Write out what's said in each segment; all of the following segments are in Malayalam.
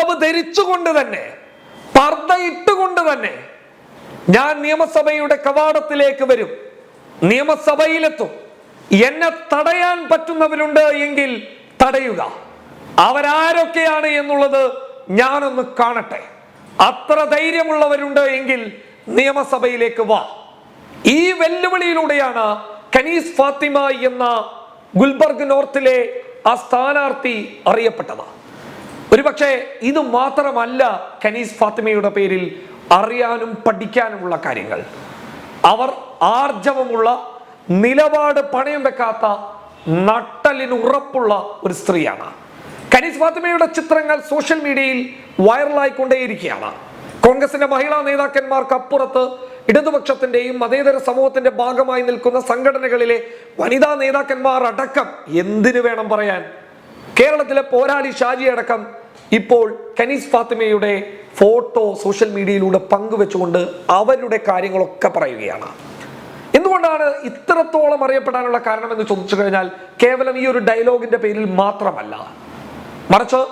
ഹിജാബ് ധരിച്ചുകൊണ്ട് തന്നെ പർദ്ദ ഇട്ടുകൊണ്ട് തന്നെ ഞാൻ നിയമസഭയുടെ കവാടത്തിലേക്ക് വരും. നിയമസഭയിലെത്തും. എന്നെ തടയാൻ പറ്റുന്നവരുണ്ട് എങ്കിൽ തടയുക. അവരാരൊക്കെയാണ് എന്നുള്ളത് ഞാനൊന്ന് കാണട്ടെ. അത്ര ധൈര്യമുള്ളവരുണ്ട് എങ്കിൽ നിയമസഭയിലേക്ക് വാ. ഈ വെല്ലുവിളിയിലൂടെയാണ് കനീസ് ഫാത്തിമ എന്ന ഗുൽബർഗ് നോർത്തിലെ ആ സ്ഥാനാർത്ഥി അറിയപ്പെട്ടത്. ഒരുപക്ഷെ ഇത് മാത്രമല്ല കനീസ് ഫാത്തിമയുടെ പേരിൽ അറിയാനും പഠിക്കാനുമുള്ള കാര്യങ്ങൾ. അവർ ആർജവമുള്ള നിലപാട് പണയം വെക്കാത്ത നട്ടലിന് ഉറപ്പുള്ള ഒരു സ്ത്രീയാണ്. കനീസ് ഫാത്തിമയുടെ ചിത്രങ്ങൾ സോഷ്യൽ മീഡിയയിൽ വൈറലായിക്കൊണ്ടേയിരിക്കുകയാണ്. കോൺഗ്രസിന്റെ മഹിളാ നേതാക്കന്മാർക്ക് അപ്പുറത്ത് ഇടതുപക്ഷത്തിന്റെയും മതേതര സമൂഹത്തിന്റെ ഭാഗമായി നിൽക്കുന്ന സംഘടനകളിലെ വനിതാ നേതാക്കന്മാർ അടക്കം എന്തിനു വേണം പറയാൻ? കേരളത്തിലെ പോരാളി ഷാജി അടക്കം ഇപ്പോൾ കനീസ് ഫാത്തിമയുടെ ഫോട്ടോ സോഷ്യൽ മീഡിയയിലൂടെ പങ്കുവെച്ചുകൊണ്ട് അവരുടെ കാര്യങ്ങളൊക്കെ പറയുകയാണ്. എന്തുകൊണ്ടാണ് ഇത്രത്തോളം അറിയപ്പെടാനുള്ള കാരണം എന്ന് ചോദിച്ചു കഴിഞ്ഞാൽ കേവലം ഈ ഒരു ഡയലോഗിന്റെ പേരിൽ മാത്രമല്ല. മറിച്ച്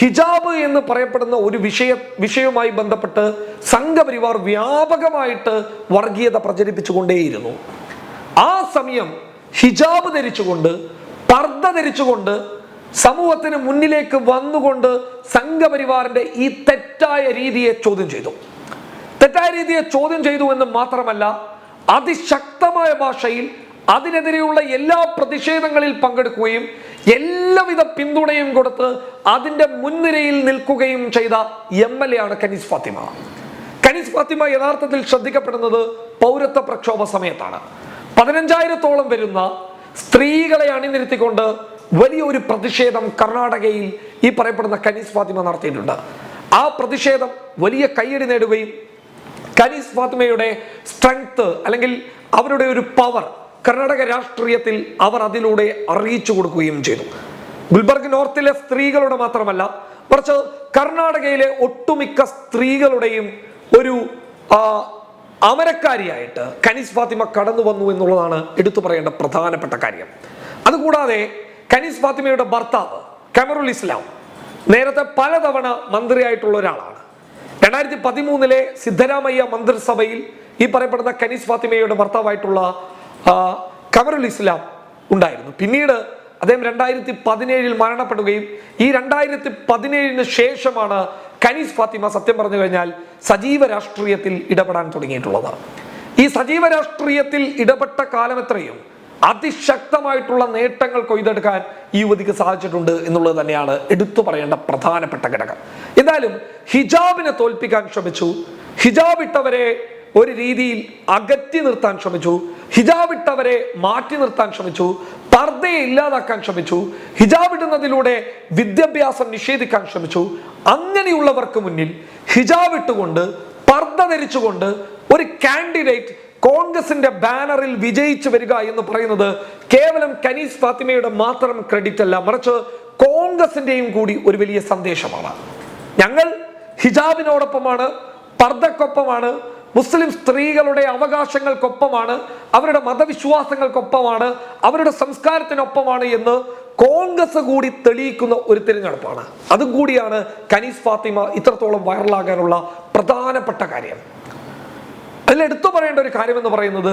ഹിജാബ് എന്ന് പറയപ്പെടുന്ന ഒരു വിഷയ വിഷയവുമായി ബന്ധപ്പെട്ട് സംഘപരിവാർ വ്യാപകമായിട്ട് വർഗീയത പ്രചരിപ്പിച്ചുകൊണ്ടേയിരുന്നു. ആ സമയം ഹിജാബ് ധരിച്ചുകൊണ്ട് പർദ്ദ ധരിച്ചുകൊണ്ട് സമൂഹത്തിന് മുന്നിലേക്ക് വന്നുകൊണ്ട് സംഘപരിവാറിന്റെ ഈ തെറ്റായ രീതിയെ ചോദ്യം ചെയ്തു. തെറ്റായ രീതിയെ ചോദ്യം ചെയ്തു എന്ന് മാത്രമല്ല അതിശക്തമായ ഭാഷയിൽ അതിനെതിരെയുള്ള എല്ലാ പ്രതിഷേധങ്ങളിൽ പങ്കെടുക്കുകയും എല്ലാവിധ പിന്തുണയും കൊടുത്ത് അതിന്റെ മുൻനിരയിൽ നിൽക്കുകയും ചെയ്ത എം എൽ എ ആണ് കനീസ് ഫാത്തിമ. കനീസ് ഫാത്തിമ യഥാർത്ഥത്തിൽ ശ്രദ്ധിക്കപ്പെടുന്നത് പൗരത്വ പ്രക്ഷോഭ സമയത്താണ്. പതിനഞ്ചായിരത്തോളം വരുന്ന സ്ത്രീകളെ അണിനിരത്തിക്കൊണ്ട് വലിയൊരു പ്രതിഷേധം കർണാടകയിൽ ഈ പറയപ്പെടുന്ന കനീസ് ഫാത്തിമ നടത്തിയിട്ടുണ്ട്. ആ പ്രതിഷേധം വലിയ കയ്യടി നേടുകയും കനീസ് ഫാത്തിമയുടെ സ്ട്രെങ്ത് അല്ലെങ്കിൽ അവരുടെ ഒരു പവർ കർണാടക രാഷ്ട്രീയത്തിൽ അവർ അതിലൂടെ അറിയിച്ചു കൊടുക്കുകയും ചെയ്തു. ഗുൽബർഗ് നോർത്തിലെ സ്ത്രീകളുടെ മാത്രമല്ല കുറച്ച് കർണാടകയിലെ ഒട്ടുമിക്ക സ്ത്രീകളുടെയും ഒരു അമരക്കാരിയായിട്ട് കനീസ് ഫാത്തിമ കടന്നു വന്നു എന്നുള്ളതാണ് എടുത്തു പറയേണ്ട പ്രധാനപ്പെട്ട കാര്യം. അതുകൂടാതെ കനീസ് ഫാത്തിമയുടെ ഭർത്താവ് കമറുൽ ഇസ്ലാം നേരത്തെ പലതവണ മന്ത്രിയായിട്ടുള്ള ഒരാളാണ്. രണ്ടായിരത്തി പതിമൂന്നിലെ സിദ്ധരാമയ്യ മന്ത്രിസഭയിൽ ഈ പറയപ്പെടുന്ന കനീസ് ഫാത്തിമയുടെ ഭർത്താവായിട്ടുള്ള കമറുൽ ഇസ്ലാം ഉണ്ടായിരുന്നു. പിന്നീട് അദ്ദേഹം രണ്ടായിരത്തി പതിനേഴിൽ മരണപ്പെടുകയും ഈ രണ്ടായിരത്തി പതിനേഴിന് ശേഷമാണ് കനീസ് ഫാത്തിമ സത്യം പറഞ്ഞു കഴിഞ്ഞാൽ സജീവ രാഷ്ട്രീയത്തിൽ ഇടപെടാൻ തുടങ്ങിയിട്ടുള്ളത്. ഈ സജീവ രാഷ്ട്രീയത്തിൽ ഇടപെട്ട കാലം എത്രയും? അതിശക്തമായിട്ടുള്ള നേട്ടങ്ങൾ കൊയ്തെടുക്കാൻ ഈ യുവതിക്ക് സാധിച്ചിട്ടുണ്ട് എന്നുള്ളത് തന്നെയാണ് എടുത്തു പറയേണ്ട പ്രധാനപ്പെട്ട ഘടകം. എന്തായാലും ഹിജാബിനെ തോൽപ്പിക്കാൻ ശ്രമിച്ചു. ഹിജാബ് ഇട്ടവരെ ഒരു രീതിയിൽ അകറ്റി നിർത്താൻ ശ്രമിച്ചു. ഹിജാബ് ഇട്ടവരെ മാറ്റി നിർത്താൻ ശ്രമിച്ചു. പർദ്ദയെ ഇല്ലാതാക്കാൻ ശ്രമിച്ചു. ഹിജാബ് ഇടുന്നതിലൂടെ വിദ്യാഭ്യാസം നിഷേധിക്കാൻ ശ്രമിച്ചു. അങ്ങനെയുള്ളവർക്ക് മുന്നിൽ ഹിജാബ് ഇട്ടുകൊണ്ട് പർദ്ദ ധരിച്ചുകൊണ്ട് ഒരു കാൻഡിഡേറ്റ് കോൺഗ്രസിന്റെ ബാനറിൽ വിജയിച്ചു വരിക എന്ന് പറയുന്നത് കേവലം കനീസ് ഫാത്തിമയുടെ മാത്രം ക്രെഡിറ്റ് അല്ല മറിച്ച് കോൺഗ്രസിന്റെയും കൂടി ഒരു വലിയ സന്ദേശമാണ്. ഞങ്ങൾ ഹിജാബിനോടൊപ്പമാണ് പർദ്ദക്കൊപ്പമാണ് മുസ്ലിം സ്ത്രീകളുടെ അവകാശങ്ങൾക്കൊപ്പമാണ് അവരുടെ മതവിശ്വാസങ്ങൾക്കൊപ്പമാണ് അവരുടെ സംസ്കാരത്തിനൊപ്പമാണ് എന്ന് കോൺഗ്രസ് കൂടി തെളിയിക്കുന്ന ഒരു തിരഞ്ഞെടുപ്പാണ്. അതും കൂടിയാണ് കനീസ് ഫാത്തിമ ഇത്രത്തോളം വൈറലാകാനുള്ള പ്രധാനപ്പെട്ട കാര്യം. അതിൽ എടുത്തു പറയേണ്ട ഒരു കാര്യം എന്ന് പറയുന്നത്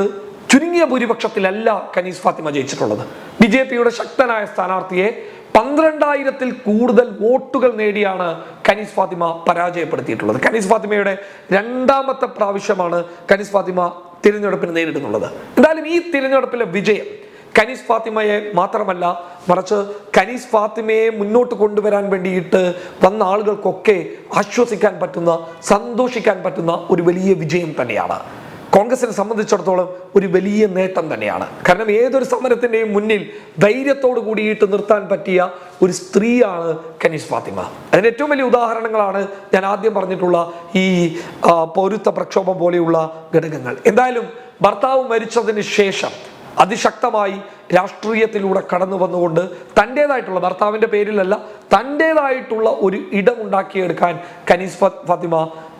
ചുരുങ്ങിയ ഭൂരിപക്ഷത്തിലല്ല കനീസ് ഫാത്തിമ ജയിച്ചിട്ടുള്ളത്. ബി ജെ പിയുടെ ശക്തനായ സ്ഥാനാർത്ഥിയെ പന്ത്രണ്ടായിരത്തിൽ കൂടുതൽ വോട്ടുകൾ നേടിയാണ് കനീസ് ഫാത്തിമ പരാജയപ്പെടുത്തിയിട്ടുള്ളത്. കനീസ് ഫാത്തിമയുടെ രണ്ടാമത്തെ പ്രാവശ്യമാണ് കനീസ് ഫാത്തിമ തിരഞ്ഞെടുപ്പിന് നേരിടുന്നുള്ളത്. എന്തായാലും ഈ തിരഞ്ഞെടുപ്പിലെ വിജയം കനീസ് ഫാത്തിമയെ മാത്രമല്ല മറിച്ച് കനീസ് ഫാത്തിമയെ മുന്നോട്ട് കൊണ്ടുവരാൻ വേണ്ടിയിട്ട് വന്ന ആളുകൾക്കൊക്കെ ആശ്വസിക്കാൻ പറ്റുന്ന സന്തോഷിക്കാൻ പറ്റുന്ന ഒരു വലിയ വിജയം തന്നെയാണ്. കോൺഗ്രസിനെ സംബന്ധിച്ചിടത്തോളം ഒരു വലിയ നേട്ടം തന്നെയാണ്. കാരണം ഏതൊരു സമരത്തിന്റെയും മുന്നിൽ ധൈര്യത്തോട് കൂടിയിട്ട് നിർത്താൻ പറ്റിയ ഒരു സ്ത്രീയാണ് കനീഷ് ഫാത്തിമ. അതിന് ഏറ്റവും വലിയ ഉദാഹരണങ്ങളാണ് ഞാൻ ആദ്യം പറഞ്ഞിട്ടുള്ള ഈ പൗരുത്വ പ്രക്ഷോഭം പോലെയുള്ള ഘടകങ്ങൾ. എന്തായാലും ഭർത്താവ് മരിച്ചതിന് ശേഷം അതിശക്തമായി രാഷ്ട്രീയത്തിലൂടെ കടന്നു വന്നുകൊണ്ട് തന്റെതായിട്ടുള്ള ഭർത്താവിന്റെ പേരിലല്ല തന്റെതായിട്ടുള്ള ഒരു ഇടം ഉണ്ടാക്കിയെടുക്കാൻ കനീസ് ഫാത്തിമ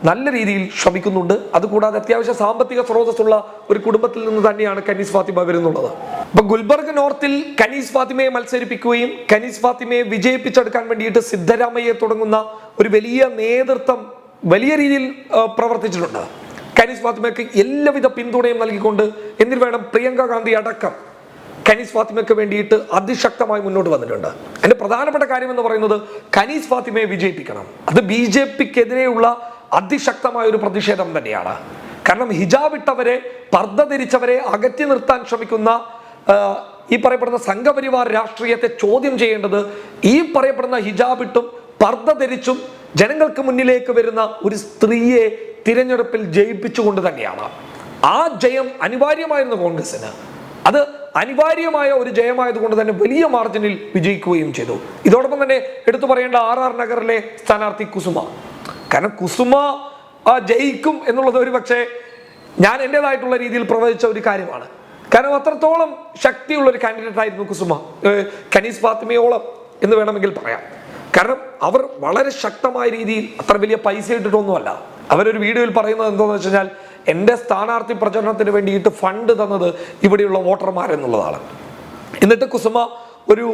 നല്ല രീതിയിൽ ശ്രമിക്കുന്നുണ്ട്. അതുകൂടാതെ അത്യാവശ്യം സാമ്പത്തിക സ്രോതസ്സുള്ള ഒരു കുടുംബത്തിൽ നിന്ന് തന്നെയാണ് കനീസ് ഫാത്തിമ വരുന്നുള്ളത്. അപ്പൊ ഗുൽബർഗ് നോർത്തിൽ കനീസ് ഫാത്തിമയെ മത്സരിപ്പിക്കുകയും കനീസ് ഫാത്തിമയെ വിജയിപ്പിച്ചെടുക്കാൻ വേണ്ടിയിട്ട് സിദ്ധരാമയ്യെ തുടങ്ങുന്ന ഒരു വലിയ നേതൃത്വം വലിയ രീതിയിൽ പ്രവർത്തിച്ചിട്ടുണ്ട്. കനീസ് ഫാത്തിമയ്ക്ക് എല്ലാവിധ പിന്തുണയും നൽകിക്കൊണ്ട് എന്തിനു വേണം പ്രിയങ്ക ഗാന്ധി അടക്കം. കനീസ് ഫാത്തിമയ്ക്ക് വേണ്ടിയിട്ട് അതിശക്തമായി മുന്നോട്ട് വന്നിട്ടുണ്ട്. അതിന്റെ പ്രധാനപ്പെട്ട കാര്യം എന്ന് പറയുന്നത് കനീസ് ഫാത്തിമയെ വിജയിപ്പിക്കണം. അത് ബി ജെ പിക്കെതിരെയുള്ള അതിശക്തമായ ഒരു പ്രതിഷേധം തന്നെയാണ്. കാരണം ഹിജാബ് ഇട്ടവരെ പർദ്ദ ധരിച്ചവരെ അകറ്റി നിർത്താൻ ശ്രമിക്കുന്ന ഈ പറയപ്പെടുന്ന സംഘപരിവാർ രാഷ്ട്രീയത്തെ ചോദ്യം ചെയ്യേണ്ടത് ഈ പറയപ്പെടുന്ന ഹിജാബിട്ടും പർദ്ദ ധരിച്ചും ജനങ്ങൾക്ക് മുന്നിലേക്ക് വരുന്ന ഒരു സ്ത്രീയെ തിരഞ്ഞെടുപ്പിൽ ജയിപ്പിച്ചുകൊണ്ട് തന്നെയാണ്. ആ ജയം അനിവാര്യമായിരുന്നു കോൺഗ്രസിന് അത് അനിവാര്യമായ ഒരു ജയമായതുകൊണ്ട് തന്നെ വലിയ മാർജിനിൽ വിജയിക്കുകയും ചെയ്തു. ഇതോടൊപ്പം തന്നെ എടുത്തു പറയേണ്ട ആർ ആർ നഗറിലെ സ്ഥാനാർത്ഥി കുസുമ. കാരണം കുസുമ ജയിക്കും എന്നുള്ളത് ഒരു പക്ഷേ ഞാൻ എന്റെതായിട്ടുള്ള രീതിയിൽ പ്രവചിച്ച ഒരു കാര്യമാണ്. കാരണം അത്രത്തോളം ശക്തിയുള്ള ഒരു കാൻഡിഡേറ്റ് ആയിരുന്നു കുസുമ. കനീസ് ഫാത്തിമയോളം എന്ന് വേണമെങ്കിൽ പറയാം. കാരണം അവർ വളരെ ശക്തമായ രീതിയിൽ അത്ര വലിയ പൈസ ഇട്ടിട്ടൊന്നുമല്ല. അവരൊരു വീഡിയോയിൽ പറയുന്നത് എന്താണെന്ന് വെച്ച് കഴിഞ്ഞാൽ എന്റെ സ്ഥാനാർത്ഥി പ്രചരണത്തിന് വേണ്ടിയിട്ട് ഫണ്ട് തന്നത് ഇവിടെയുള്ള വോട്ടർമാരെന്നുള്ളതാണ്. എന്നിട്ട് കുസുമ ഒരു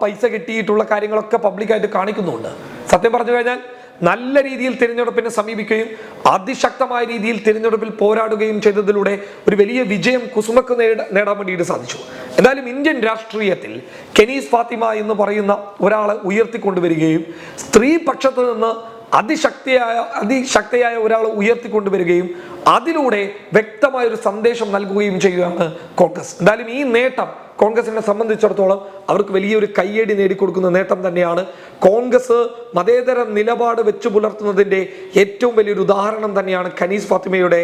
പൈസ കിട്ടിയിട്ടുള്ള കാര്യങ്ങളൊക്കെ പബ്ലിക്കായിട്ട് കാണിക്കുന്നുണ്ട്. സത്യം പറഞ്ഞു കഴിഞ്ഞാൽ നല്ല രീതിയിൽ തിരഞ്ഞെടുപ്പിനെ സമീപിക്കുകയും അതിശക്തമായ രീതിയിൽ തിരഞ്ഞെടുപ്പിൽ പോരാടുകയും ചെയ്തതിലൂടെ ഒരു വലിയ വിജയം കുസുമക്ക് നേട നേടാൻ വേണ്ടിയിട്ട് സാധിച്ചു. എന്തായാലും ഇന്ത്യൻ രാഷ്ട്രീയത്തിൽ കെനീസ് ഫാത്തിമ എന്ന് പറയുന്ന ഒരാളെ ഉയർത്തിക്കൊണ്ടുവരികയും സ്ത്രീ പക്ഷത്ത് നിന്ന് അതിശക്തിയായ അതിശക്തിയായ ഒരാൾ ഉയർത്തിക്കൊണ്ടുവരികയും അതിലൂടെ വ്യക്തമായ ഒരു സന്ദേശം നൽകുകയും ചെയ്യുകയാണ് കോൺഗ്രസ്. എന്തായാലും ഈ നേട്ടം കോൺഗ്രസിനെ സംബന്ധിച്ചിടത്തോളം അവർക്ക് വലിയൊരു കയ്യടി നേടിക്കൊടുക്കുന്ന നേട്ടം തന്നെയാണ്. കോൺഗ്രസ് മതേതര നിലപാട് വെച്ചു പുലർത്തുന്നതിന്റെ ഏറ്റവും വലിയൊരു ഉദാഹരണം തന്നെയാണ് ഖനീസ് ഫാത്തിമയുടെ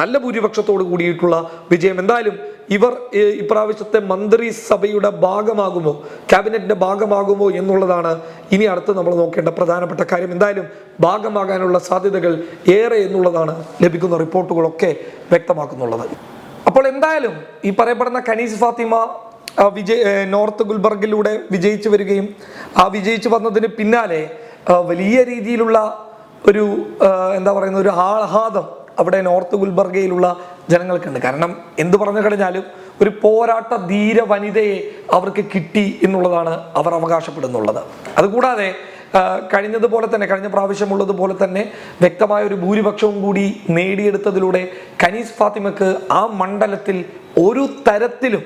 നല്ല ഭൂരിപക്ഷത്തോട് കൂടിയിട്ടുള്ള വിജയം. എന്തായാലും ഇവർ ഇപ്രാവശ്യത്തെ മന്ത്രിസഭയുടെ ഭാഗമാകുമോ ക്യാബിനറ്റിന്റെ ഭാഗമാകുമോ എന്നുള്ളതാണ് ഇനി അടുത്ത് നമ്മൾ നോക്കേണ്ട പ്രധാനപ്പെട്ട കാര്യം. എന്തായാലും ഭാഗമാകാനുള്ള സാധ്യതകൾ ഏറെ എന്നുള്ളതാണ് ലഭിക്കുന്ന റിപ്പോർട്ടുകളൊക്കെ വ്യക്തമാക്കുന്നുള്ളത്. അപ്പോൾ എന്തായാലും ഈ പറയപ്പെടുന്ന കനീസ് ഫാത്തിമ വിജയ് നോർത്ത് ഗുൽബർഗിലൂടെ വിജയിച്ചു വരികയും ആ വിജയിച്ചു വന്നതിന് പിന്നാലെ വലിയ രീതിയിലുള്ള ഒരു എന്താ പറയുന്ന ഒരു ആഹ്ലാദം അവിടെ നോർത്ത് ഗുൽബർഗയിലുള്ള ജനങ്ങൾക്കുണ്ട്. കാരണം എന്ത് പറഞ്ഞു കഴിഞ്ഞാലും ഒരു പോരാട്ട ധീര വനിതയെ അവർക്ക് കിട്ടി എന്നുള്ളതാണ് അവർ അവകാശപ്പെടുന്നുള്ളത്. അതുകൂടാതെ കഴിഞ്ഞതുപോലെ തന്നെ കഴിഞ്ഞ പ്രാവശ്യമുള്ളതുപോലെ തന്നെ വ്യക്തമായ ഒരു ഭൂരിപക്ഷവും കൂടി നേടിയെടുത്തതിലൂടെ കനീസ് ഫാത്തിമക്ക് ആ മണ്ഡലത്തിൽ ഒരു തരത്തിലും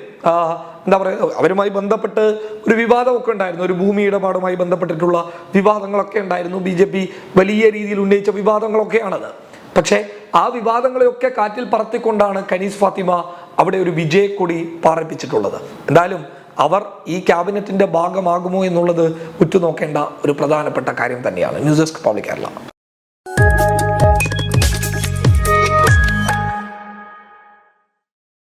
എന്താ പറയുക അവരുമായി ബന്ധപ്പെട്ട് ഒരു വിവാദമൊക്കെ ഉണ്ടായിരുന്നു. ഒരു ഭൂമി ഇടപാടുമായി ബന്ധപ്പെട്ടിട്ടുള്ള വിവാദങ്ങളൊക്കെ ഉണ്ടായിരുന്നു. ബി ജെ പി വലിയ രീതിയിൽ ഉന്നയിച്ച വിവാദങ്ങളൊക്കെയാണത്. പക്ഷേ ആ വിവാദങ്ങളെയൊക്കെ കാറ്റിൽ പറത്തിക്കൊണ്ടാണ് കനീസ് ഫാത്തിമ അവിടെ ഒരു വിജയക്കൊടി പാറപ്പിച്ചിട്ടുള്ളത്. എന്തായാലും അവർ ഈ ക്യാബിനറ്റിന്റെ ഭാഗമാകുമോ എന്നുള്ളത് ഉറ്റുനോക്കേണ്ട ഒരു പ്രധാനപ്പെട്ട കാര്യം തന്നെയാണ്. News desk public Kerala.